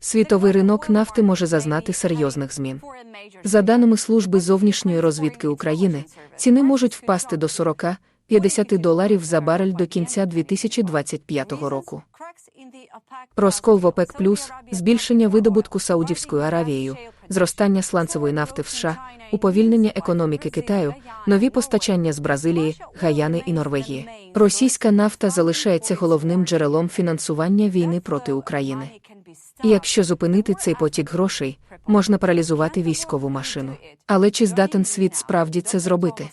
Світовий ринок нафти може зазнати серйозних змін. За даними служби зовнішньої розвідки України, ціни можуть впасти до 40-50 доларів за барель до кінця 2025 року. Розкол в ОПЕК+, збільшення видобутку Саудівською Аравією, зростання сланцевої нафти в США, уповільнення економіки Китаю, нові постачання з Бразилії, Гаяни і Норвегії. Російська нафта залишається головним джерелом фінансування війни проти України. І якщо зупинити цей потік грошей, можна паралізувати військову машину. Але чи здатен світ справді це зробити?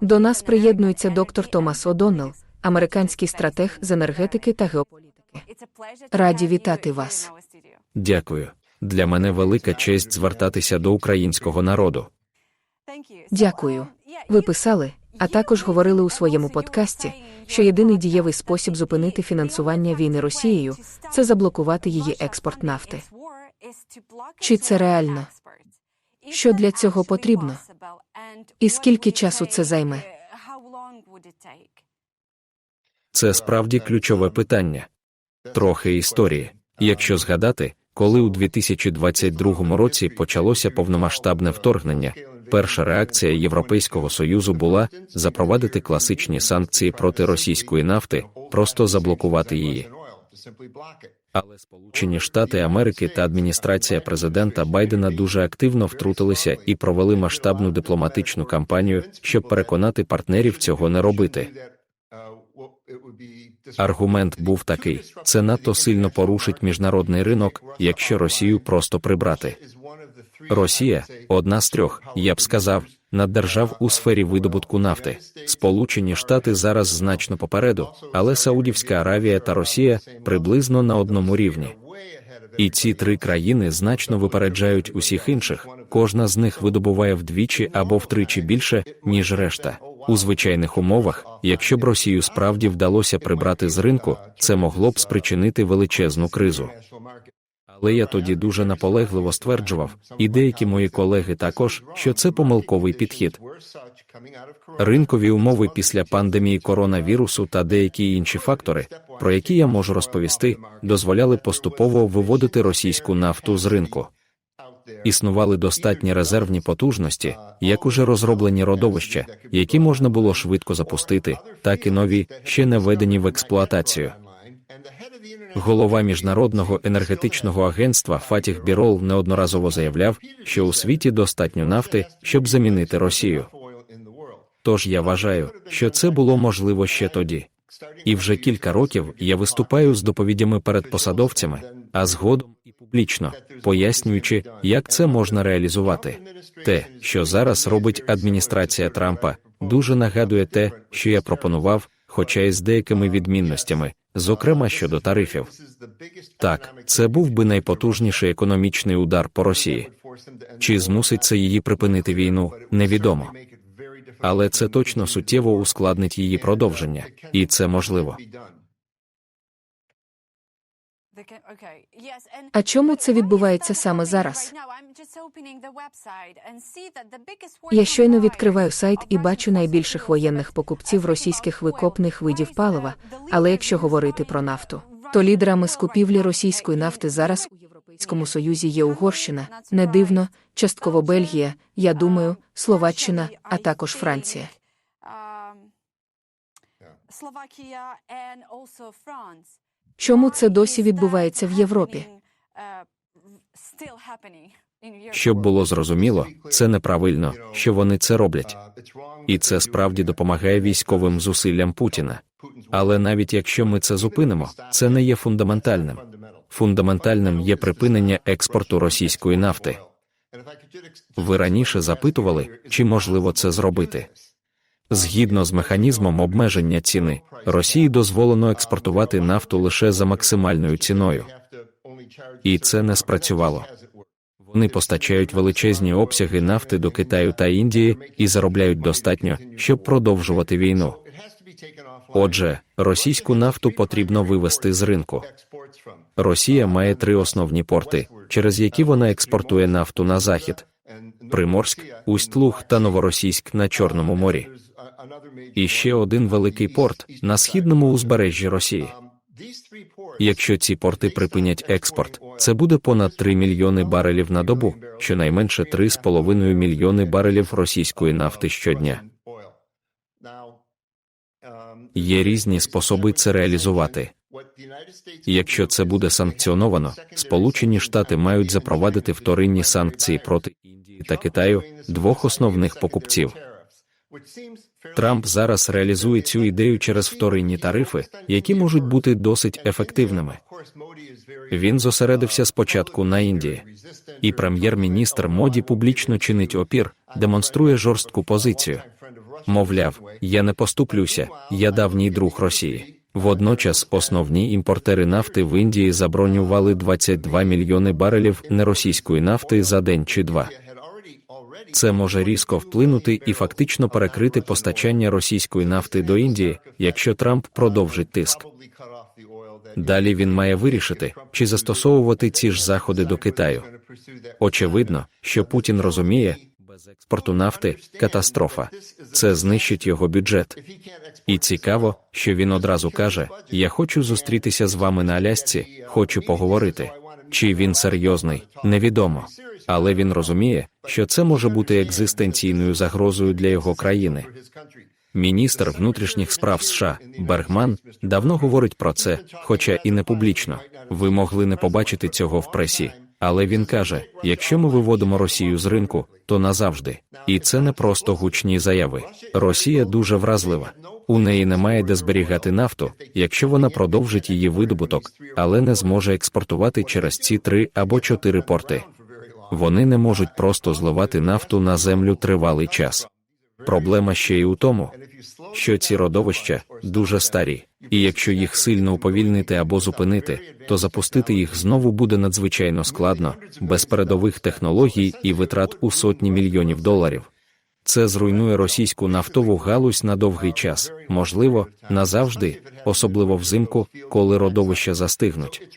До нас приєднується доктор Томас О'Доннелл, американський стратег з енергетики та геополітики. Раді вітати вас. Дякую. Для мене велика честь звертатися до українського народу. Дякую. Ви писали, а також говорили у своєму подкасті, що єдиний дієвий спосіб зупинити фінансування війни Росією це заблокувати її експорт нафти. Чи це реально? Що для цього потрібно? І скільки часу це займе? Це справді ключове питання. Трохи історії. Якщо згадати, коли у 2022 році почалося повномасштабне вторгнення, перша реакція Європейського союзу була запровадити класичні санкції проти російської нафти, просто заблокувати її. Але Сполучені Штати Америки та адміністрація президента Байдена дуже активно втрутилися і провели масштабну дипломатичну кампанію, щоб переконати партнерів цього не робити. Аргумент був такий: це надто сильно порушить міжнародний ринок, якщо Росію просто прибрати. Росія одна з трьох, я б сказав, наддержав у сфері видобутку нафти. Сполучені Штати зараз значно попереду, але Саудівська Аравія та Росія приблизно на одному рівні. І ці три країни значно випереджають усіх інших. Кожна з них видобуває вдвічі або втричі більше, ніж решта. У звичайних умовах, якщо б Росію справді вдалося прибрати з ринку, це могло б спричинити величезну кризу. Але я тоді дуже наполегливо стверджував, і деякі мої колеги також, що це помилковий підхід. Ринкові умови після пандемії коронавірусу та деякі інші фактори, про які я можу розповісти, дозволяли поступово виводити російську нафту з ринку. Існували достатні резервні потужності, як уже розроблені родовища, які можна було швидко запустити, так і нові, ще не введені в експлуатацію. Голова міжнародного енергетичного агентства Фатіх Бірол неодноразово заявляв, що у світі достатньо нафти, щоб замінити Росію. Тож я вважаю, що це було можливо ще тоді. І вже кілька років я виступаю з доповідями перед посадовцями, а згодом і публічно, пояснюючи, як це можна реалізувати. Те, що зараз робить адміністрація Трампа, дуже нагадує те, що я пропонував, хоча й з деякими відмінностями, зокрема щодо тарифів. Так, це був би найпотужніший економічний удар по Росії. Чи змусить це її припинити війну, невідомо. Але це точно суттєво ускладнить її продовження, і це можливо. А чому це відбувається саме зараз? Я щойно відкриваю сайт і бачу найбільших воєнних покупців російських викопних видів палива. Але якщо говорити про нафту, то лідерами з купівлі російської нафти зараз у Європейському Союзі є Угорщина, не дивно, частково Бельгія, я думаю, Словаччина, а також Франція. Чому це досі відбувається в Європі? Щоб було зрозуміло, це неправильно, що вони це роблять. І це справді допомагає військовим зусиллям Путіна. Але навіть якщо ми це зупинимо, це не є фундаментальним. Фундаментальним є припинення експорту російської нафти. Ви раніше запитували, чи можливо це зробити. Згідно з механізмом обмеження ціни, Росії дозволено експортувати нафту лише за максимальною ціною. І це не спрацювало. Вони постачають величезні обсяги нафти до Китаю та Індії і заробляють достатньо, щоб продовжувати війну. Отже, російську нафту потрібно вивести з ринку. Росія має три основні порти, через які вона експортує нафту на захід: Приморськ, Усть-Луг та Новоросійськ на Чорному морі. І ще один великий порт на східному узбережжі Росії. Якщо ці порти припинять експорт, це буде понад 3 мільйони барелів на добу, щонайменше 3,5 мільйони барелів російської нафти щодня. Є різні способи це реалізувати. Якщо це буде санкціоновано, Сполучені Штати мають запровадити вторинні санкції проти Індії та Китаю, двох основних покупців. Трамп зараз реалізує цю ідею через вторинні тарифи, які можуть бути досить ефективними. Він зосередився спочатку на Індії, і прем'єр-міністр Моді публічно чинить опір, демонструє жорстку позицію. Мовляв, я не поступлюся, я давній друг Росії. Водночас основні імпортери нафти в Індії забронювали 22 мільйони барелів неросійської нафти за день чи два. Це може різко вплинути і фактично перекрити постачання російської нафти до Індії, якщо Трамп продовжить тиск. Далі він має вирішити, чи застосовувати ці ж заходи до Китаю. Очевидно, що Путін розуміє, без експорту нафти катастрофа. Це знищить його бюджет. І цікаво, що він одразу каже: Я хочу зустрітися з вами на Алясці, хочу поговорити. Чи він серйозний, невідомо. Але він розуміє, що це може бути екзистенційною загрозою для його країни. Міністр внутрішніх справ США Бергман давно говорить про це, хоча і не публічно. Ви могли не побачити цього в пресі, але він каже: якщо ми виводимо Росію з ринку, то назавжди. І це не просто гучні заяви. Росія дуже вразлива. У неї немає де зберігати нафту, якщо вона продовжить її видобуток, але не зможе експортувати через ці три або чотири порти. Вони не можуть просто зливати нафту на землю тривалий час. Проблема ще й у тому, що ці родовища дуже старі, і якщо їх сильно уповільнити або зупинити, то запустити їх знову буде надзвичайно складно, без передових технологій і витрат у сотні мільйонів доларів. Це зруйнує російську нафтову галузь на довгий час, можливо, назавжди, особливо взимку, коли родовища застигнуть.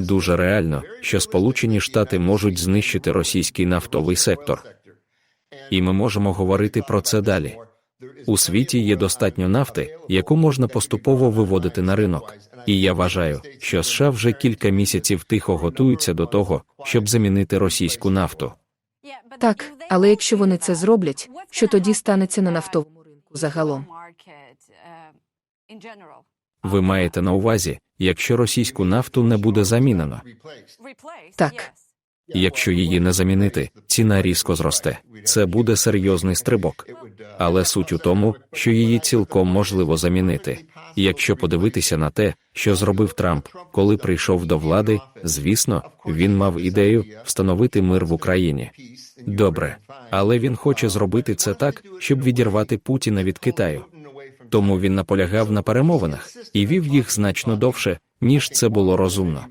Дуже реально, що Сполучені Штати можуть знищити російський нафтовий сектор. І ми можемо говорити про це далі. У світі є достатньо нафти, яку можна поступово виводити на ринок. І я вважаю, що США вже кілька місяців тихо готуються до того, щоб замінити російську нафту. Так, але якщо вони це зроблять, що тоді станеться на нафтовому ринку загалом? Ви маєте на увазі, якщо російську нафту не буде замінено. Так. Якщо її не замінити, ціна різко зросте. Це буде серйозний стрибок. Але суть у тому, що її цілком можливо замінити. Якщо подивитися на те, що зробив Трамп, коли прийшов до влади, звісно, він мав ідею встановити мир в Україні. Добре, але він хоче зробити це так, щоб відірвати Путіна від Китаю. Тому він наполягав на перемовинах і вів їх значно довше, ніж це було розумно.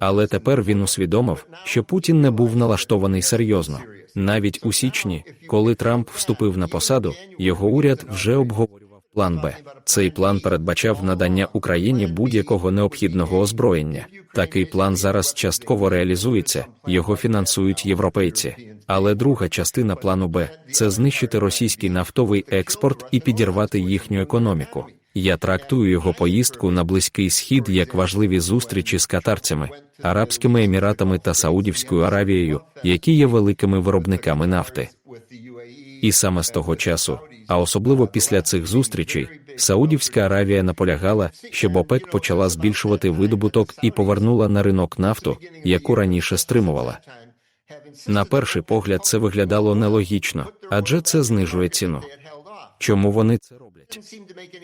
Але тепер він усвідомив, що Путін не був налаштований серйозно. Навіть у січні, коли Трамп вступив на посаду, його уряд вже обговорював план Б. Цей план передбачав надання Україні будь-якого необхідного озброєння. Такий план зараз частково реалізується, його фінансують європейці. Але друга частина плану Б це знищити російський нафтовий експорт і підірвати їхню економіку. Я трактую його поїздку на близький схід як важливі зустрічі з катарцями, Арабськими Еміратами та Саудівською Аравією, які є великими виробниками нафти. І саме з того часу, а особливо після цих зустрічей, Саудівська Аравія наполягала, щоб ОПЕК почала збільшувати видобуток і повернула на ринок нафту, яку раніше стримувала. На перший погляд, це виглядало нелогічно, адже це знижує ціну. Чому вони це роблять?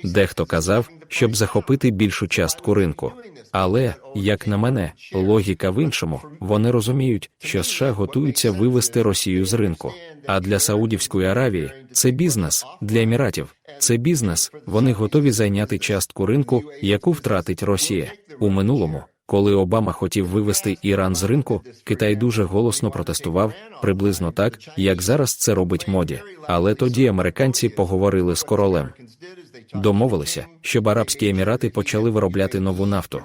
Дехто казав, щоб захопити більшу частку ринку. Але, як на мене, логіка в іншому. Вони розуміють, що США готуються вивести Росію з ринку. А для Саудівської Аравії це бізнес, для Еміратів це бізнес. Вони готові зайняти частку ринку, яку втратить Росія у минулому. Коли Обама хотів вивести Іран з ринку, Китай дуже голосно протестував, приблизно так, як зараз це робить моді. Але тоді американці поговорили з королем. Домовилися, щоб Арабські Емірати почали виробляти нову нафту.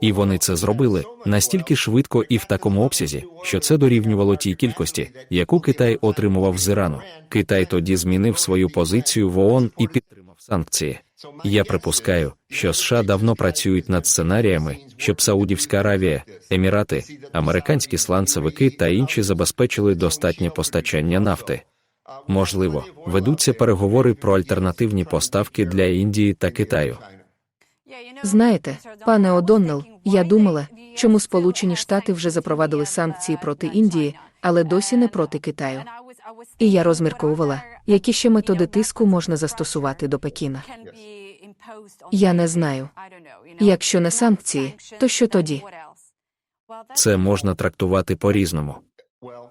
І вони це зробили настільки швидко і в такому обсязі, що це дорівнювало тій кількості, яку Китай отримував з Ірану. Китай тоді змінив свою позицію в ООН і підтримав санкції. Я припускаю, що США давно працюють над сценаріями, щоб Саудівська Аравія, Емірати, американські сланцевики та інші забезпечили достатнє постачання нафти. Можливо, ведуться переговори про альтернативні поставки для Індії та Китаю. Знаєте, пане Одоннел, я думала, чому Сполучені Штати вже запровадили санкції проти Індії, але досі не проти Китаю. І я розмірковувала, які ще методи тиску можна застосувати до Пекіна. Я не знаю. Якщо не санкції, то що тоді? Це можна трактувати по-різному.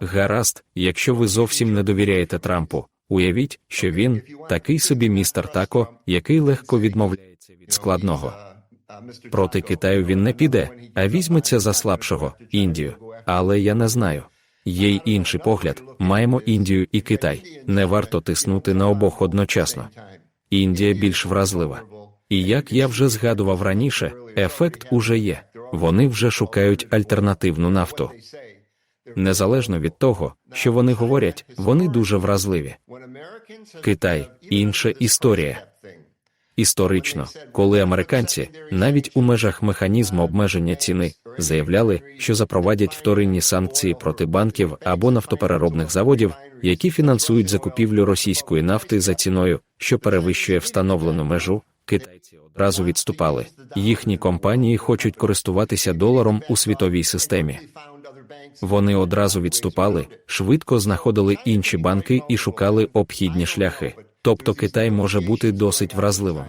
Гаразд, якщо ви зовсім не довіряєте Трампу, уявіть, що він такий собі містер Тако, який легко відмовляється від складного. Проти Китаю він не піде, а візьметься за слабшого Індію. Але я не знаю. Є й інший погляд: маємо Індію і Китай. Не варто тиснути на обох одночасно. Індія більш вразлива. І як я вже згадував раніше, ефект уже є. Вони вже шукають альтернативну нафту. Незалежно від того, що вони говорять, вони дуже вразливі. Китай інша історія. Історично, коли американці, навіть у межах механізму обмеження ціни, заявляли, що запровадять вторинні санкції проти банків або нафтопереробних заводів, які фінансують закупівлю російської нафти за ціною, що перевищує встановлену межу, китайці одразу відступали. Їхні компанії хочуть користуватися доларом у світовій системі. Вони одразу відступали, швидко знаходили інші банки і шукали обхідні шляхи. Тобто Китай може бути досить вразливим.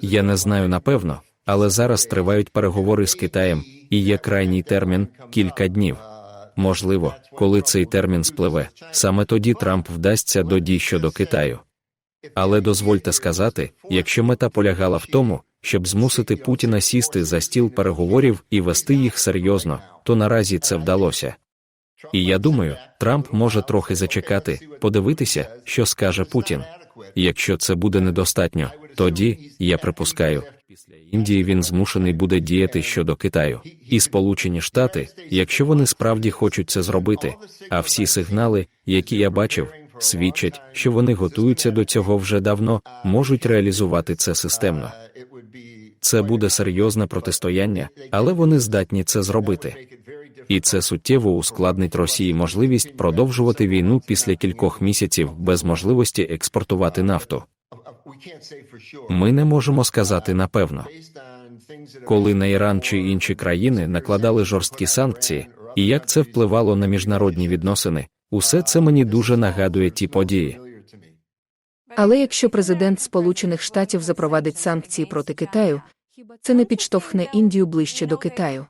Я не знаю напевно, але зараз тривають переговори з Китаєм, і є крайній термін кілька днів. Можливо, коли цей термін спливе, саме тоді Трамп вдасться до дій щодо Китаю. Але дозвольте сказати, якщо мета полягала в тому, щоб змусити Путіна сісти за стіл переговорів і вести їх серйозно, то наразі це вдалося. І я думаю, Трамп може трохи зачекати, подивитися, що скаже Путін. Якщо це буде недостатньо, тоді я припускаю, після Індії він змушений буде діяти щодо Китаю. І Сполучені Штати, якщо вони справді хочуть це зробити, а всі сигнали, які я бачив, свідчать, що вони готуються до цього вже давно, можуть реалізувати це системно. Це буде серйозне протистояння, але вони здатні це зробити. І це суттєво ускладнить Росії можливість продовжувати війну після кількох місяців без можливості експортувати нафту. Ми не можемо сказати напевно, коли на Іран чи інші країни накладали жорсткі санкції, і як це впливало на міжнародні відносини, усе це мені дуже нагадує ті події. Але якщо президент Сполучених Штатів запровадить санкції проти Китаю, це не підштовхне Індію ближче до Китаю.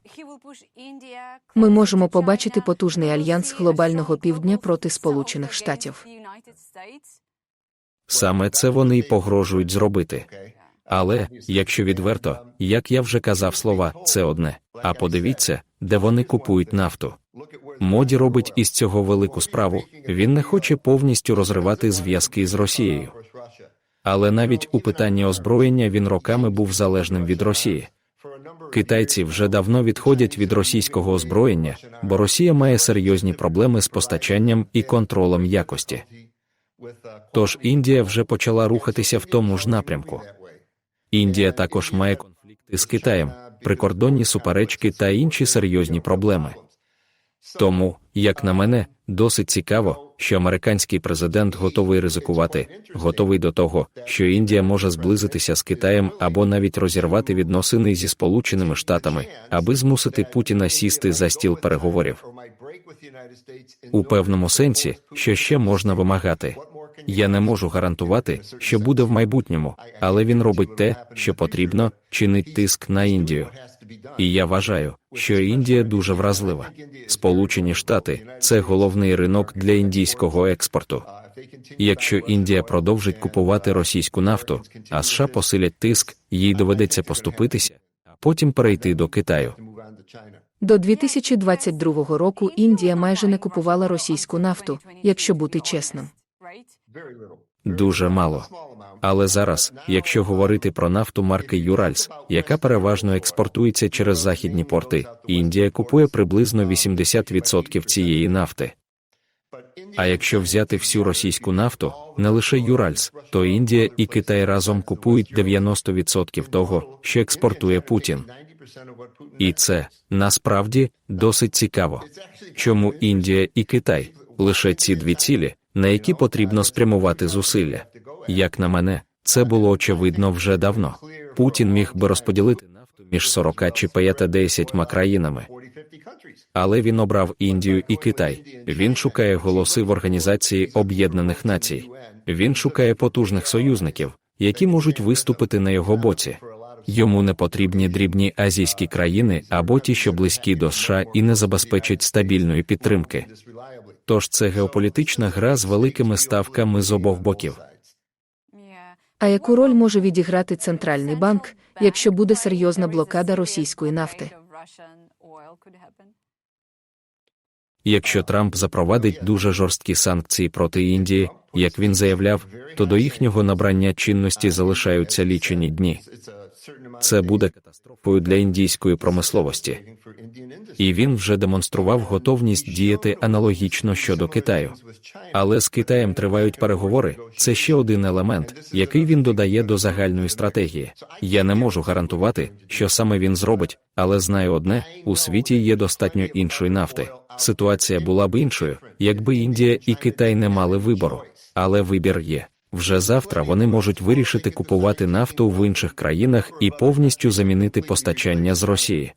Ми можемо побачити потужний альянс глобального півдня проти Сполучених Штатів. Саме це вони й погрожують зробити. Але, якщо відверто, як я вже казав слова, це одне. А подивіться, де вони купують нафту. Моді робить із цього велику справу. Він не хоче повністю розривати зв'язки з Росією. Але навіть у питанні озброєння він роками був залежним від Росії. Китайці вже давно відходять від російського озброєння, бо Росія має серйозні проблеми з постачанням і контролем якості. Тож Індія вже почала рухатися в тому ж напрямку. Індія також має конфлікти з Китаєм, прикордонні суперечки та інші серйозні проблеми. Тому, як на мене, досить цікаво, що американський президент готовий ризикувати, готовий до того, що Індія може зблизитися з Китаєм або навіть розірвати відносини зі Сполученими Штатами, аби змусити Путіна сісти за стіл переговорів. У певному сенсі, що ще можна вимагати. Я не можу гарантувати, що буде в майбутньому, але він робить те, що потрібно, чинить тиск на Індію. І я вважаю, що Індія дуже вразлива. Сполучені Штати це головний ринок для індійського експорту. Якщо Індія продовжить купувати російську нафту, а США посилять тиск, їй доведеться поступитися, а потім перейти до Китаю. До 2022 року Індія майже не купувала російську нафту, якщо бути чесним. Дуже мало. Але зараз, якщо говорити про нафту марки Юральс, яка переважно експортується через західні порти, Індія купує приблизно 80% цієї нафти. А якщо взяти всю російську нафту, не лише Юральс, то Індія і Китай разом купують 90% того, що експортує Путін. І це насправді досить цікаво. Чому Індія і Китай лише ці дві цілі, на які потрібно спрямувати зусилля? Як на мене, це було очевидно вже давно. Путін міг би розподілити нафту між 40 чи 50 країнами. Але він обрав Індію і Китай. Він шукає голоси в Організації Об'єднаних Націй. Він шукає потужних союзників, які можуть виступити на його боці. Йому не потрібні дрібні азійські країни або ті, що близькі до США і не забезпечать стабільної підтримки. Тож це геополітична гра з великими ставками з обох боків. А яку роль може відіграти центральний банк, якщо буде серйозна блокада російської нафти? Якщо Трамп запровадить дуже жорсткі санкції проти Індії, як він заявляв, то до їхнього набрання чинності залишаються лічені дні. Це буде катастрофою для індійської промисловості. І він вже демонстрував готовність діяти аналогічно щодо Китаю. Але з Китаєм тривають переговори. Це ще один елемент, який він додає до загальної стратегії. Я не можу гарантувати, що саме він зробить, але знаю одне: у світі є достатньо іншої нафти. Ситуація була б іншою, якби Індія і Китай не мали вибору. Але вибір є. Вже завтра вони можуть вирішити купувати нафту в інших країнах і повністю замінити постачання з Росії.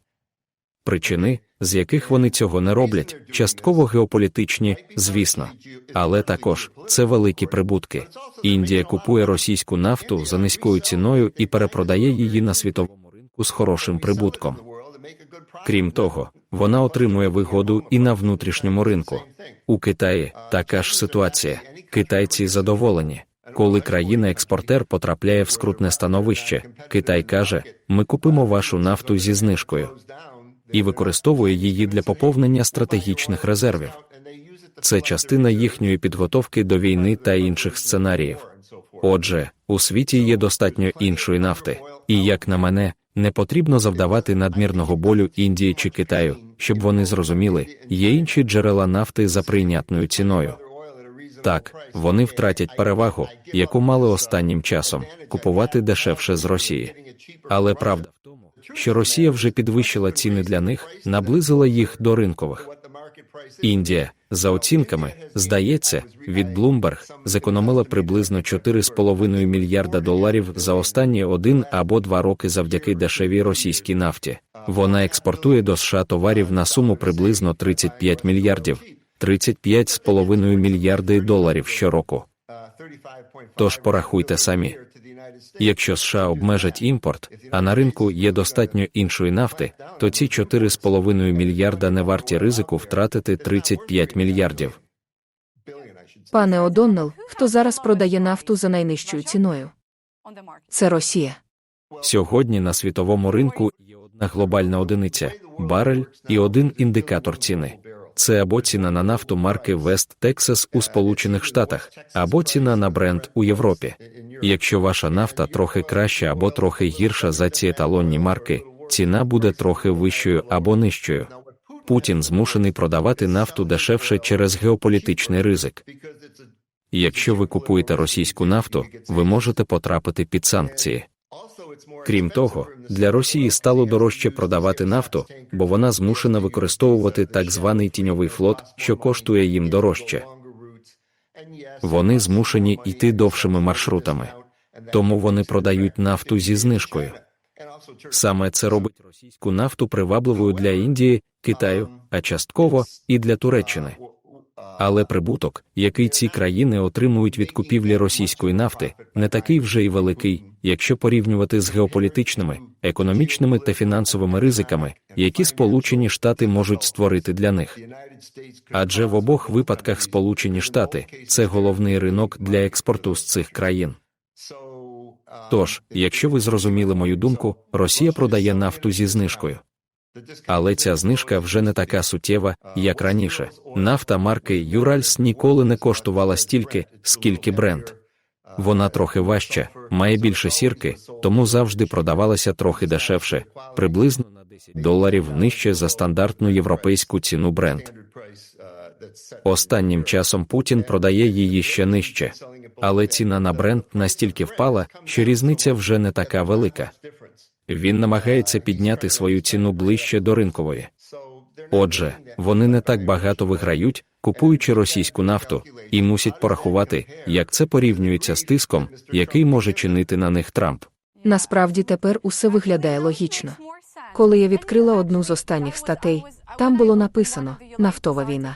Причини, з яких вони цього не роблять, частково геополітичні, звісно, але також це великі прибутки. Індія купує російську нафту за низькою ціною і перепродає її на світовому ринку з хорошим прибутком. Крім того, вона отримує вигоду і на внутрішньому ринку. У Китаї така ж ситуація. Китайці задоволені. Коли країна-експортер потрапляє в скрутне становище, Китай каже: ми купимо вашу нафту зі знижкою і використовує її для поповнення стратегічних резервів. Це частина їхньої підготовки до війни та інших сценаріїв. Отже, у світі є достатньо іншої нафти, і, як на мене, не потрібно завдавати надмірного болю Індії чи Китаю, щоб вони зрозуміли, є інші джерела нафти за прийнятною ціною. Так, вони втратять перевагу, яку мали останнім часом купувати дешевше з Росії. Але правда в тому, що Росія вже підвищила ціни для них, наблизила їх до ринкових. Індія, за оцінками, здається, від Bloomberg зекономила приблизно 4,5 мільярда доларів за останні один або два роки завдяки дешевій російській нафті. Вона експортує до США товарів на суму приблизно 35 мільярдів, 35,5 мільярди доларів щороку. Тож порахуйте самі. Якщо США обмежать імпорт, а на ринку є достатньо іншої нафти, то ці 4,5 мільярда не варті ризику втратити 35 мільярдів. Пане Одоннел, хто зараз продає нафту за найнижчою ціною? Це Росія. Сьогодні на світовому ринку є одна глобальна одиниця барель і один індикатор ціни. Це або ціна на нафту марки West Texas у Сполучених Штатах, або ціна на бренд у Європі. Якщо ваша нафта трохи краща або трохи гірша за ці еталонні марки, ціна буде трохи вищою або нижчою. Путін змушений продавати нафту дешевше через геополітичний ризик. Якщо ви купуєте російську нафту, ви можете потрапити під санкції. Крім того, для Росії стало дорожче продавати нафту, бо вона змушена використовувати так званий тіньовий флот, що коштує їм дорожче. Вони змушені йти довшими маршрутами, тому вони продають нафту зі знижкою. Саме це робить російську нафту привабливою для Індії, Китаю, а частково і для Туреччини. Але прибуток, який ці країни отримують від купівлі російської нафти, не такий вже й великий, якщо порівнювати з геополітичними, економічними та фінансовими ризиками, які Сполучені Штати можуть створити для них. Адже в обох випадках Сполучені Штати це головний ринок для експорту з цих країн. Тож, якщо ви зрозуміли мою думку, Росія продає нафту зі знижкою. Але ця знижка вже не така суттєва, як раніше. Нафта марки Юральс ніколи не коштувала стільки, скільки бренд. Вона трохи важча, має більше сірки, тому завжди продавалася трохи дешевше, приблизно на 10 доларів нижче за стандартну європейську ціну бренд. Останнім часом Путін продає її ще нижче, але ціна на бренд настільки впала, що різниця вже не така велика. Він намагається підняти свою ціну ближче до ринкової. Отже, вони не так багато виграють, купуючи російську нафту, і мусять порахувати, як це порівнюється з тиском, який може чинити на них Трамп. Насправді тепер усе виглядає логічно. Коли я відкрила одну з останніх статей, там було написано нафтова війна.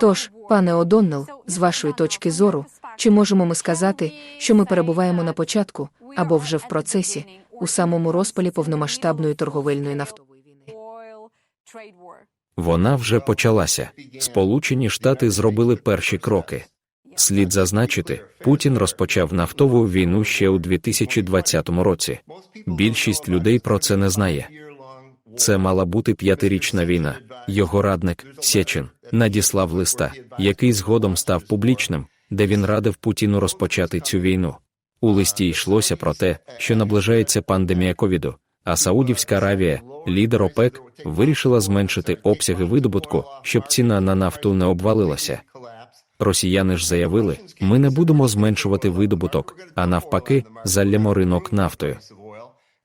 Тож, пане Одоннел, з вашої точки зору, чи можемо ми сказати, що ми перебуваємо на початку або вже в процесі у самому розпалі повномасштабної торговельної нафтової війни? Вона вже почалася. Сполучені Штати зробили перші кроки. Слід зазначити, Путін розпочав нафтову війну ще у 2020 році. Більшість людей про це не знає. Це мала бути п'ятирічна війна. Його радник Сєчин надіслав листа, який згодом став публічним, де він радив Путіну розпочати цю війну. У листі йшлося про те, що наближається пандемія ковіду, а Саудівська Аравія, лідер ОПЕК, вирішила зменшити обсяги видобутку, щоб ціна на нафту не обвалилася. Росіяни ж заявили, ми не будемо зменшувати видобуток, а навпаки, залємо ринок нафтою.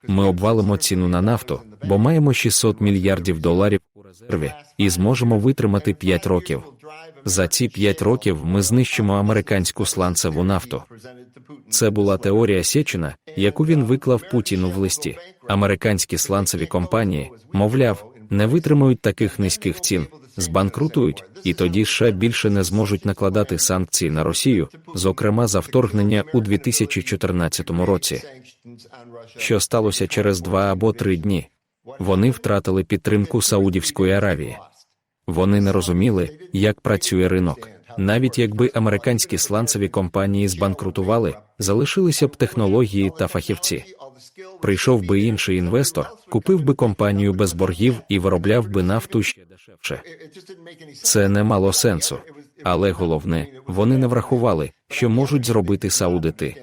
Ми обвалимо ціну на нафту, бо маємо 600 мільярдів доларів у резерві і зможемо витримати 5 років. За ці 5 років ми знищимо американську сланцеву нафту. Це була теорія Сєчина, яку він виклав Путіну в листі. Американські сланцеві компанії, мовляв, не витримують таких низьких цін, збанкрутують, і тоді США більше не зможуть накладати санкції на Росію, зокрема за вторгнення у 2014 році. Що сталося через два або три дні? Вони втратили підтримку Саудівської Аравії. Вони не розуміли, як працює ринок. Навіть якби американські сланцеві компанії збанкрутували, залишилися б технології та фахівці. Прийшов би інший інвестор, купив би компанію без боргів і виробляв би нафту ще дешевше. Це не мало сенсу. Але головне, вони не врахували, що можуть зробити саудити.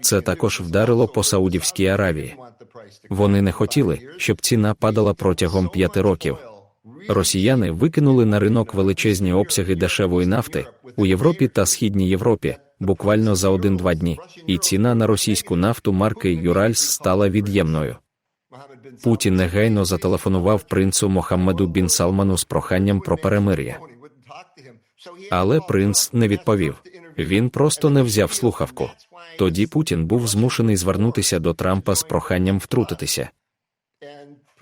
Це також вдарило по Саудівській Аравії. Вони не хотіли, щоб ціна падала протягом п'яти років. Росіяни викинули на ринок величезні обсяги дешевої нафти у Європі та Східній Європі буквально за один-два дні, і ціна на російську нафту марки Юральс стала від'ємною. Путін негайно зателефонував принцу Мохаммеду бін Салману з проханням про перемир'я. Але принц не відповів. Він просто не взяв слухавку. Тоді Путін був змушений звернутися до Трампа з проханням втрутитися.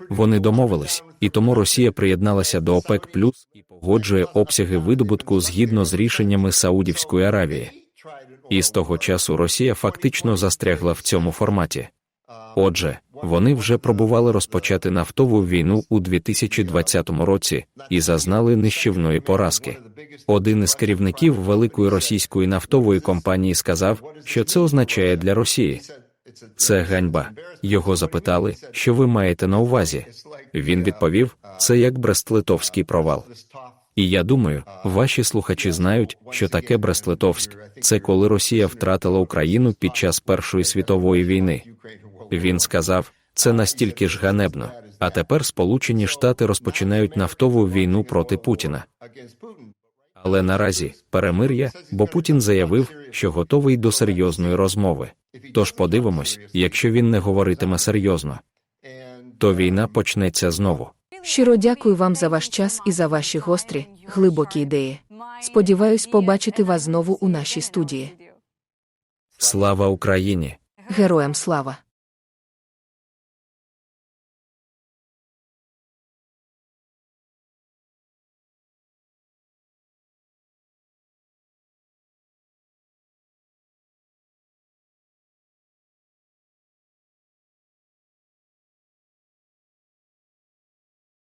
Вони домовились, і тому Росія приєдналася до ОПЕК плюс і погоджує обсяги видобутку згідно з рішеннями Саудівської Аравії. І з того часу Росія фактично застрягла в цьому форматі. Отже, вони вже пробували розпочати нафтову війну у 2020 році і зазнали нищівної поразки. Один із керівників великої російської нафтової компанії сказав, що це означає для Росії. Це ганьба. Його запитали, що ви маєте на увазі. Він відповів: це як Брест-Литовський провал. І я думаю, ваші слухачі знають, що таке Брест-Литовськ. Це коли Росія втратила Україну під час Першої світової війни. Він сказав, це настільки ж ганебно. А тепер Сполучені Штати розпочинають нафтову війну проти Путіна. Але наразі перемир'я, бо Путін заявив, що готовий до серйозної розмови. Тож подивимось, якщо він не говоритиме серйозно, то війна почнеться знову. Щиро дякую вам за ваш час і за ваші гострі, глибокі ідеї. Сподіваюсь побачити вас знову у нашій студії. Слава Україні! Героям слава!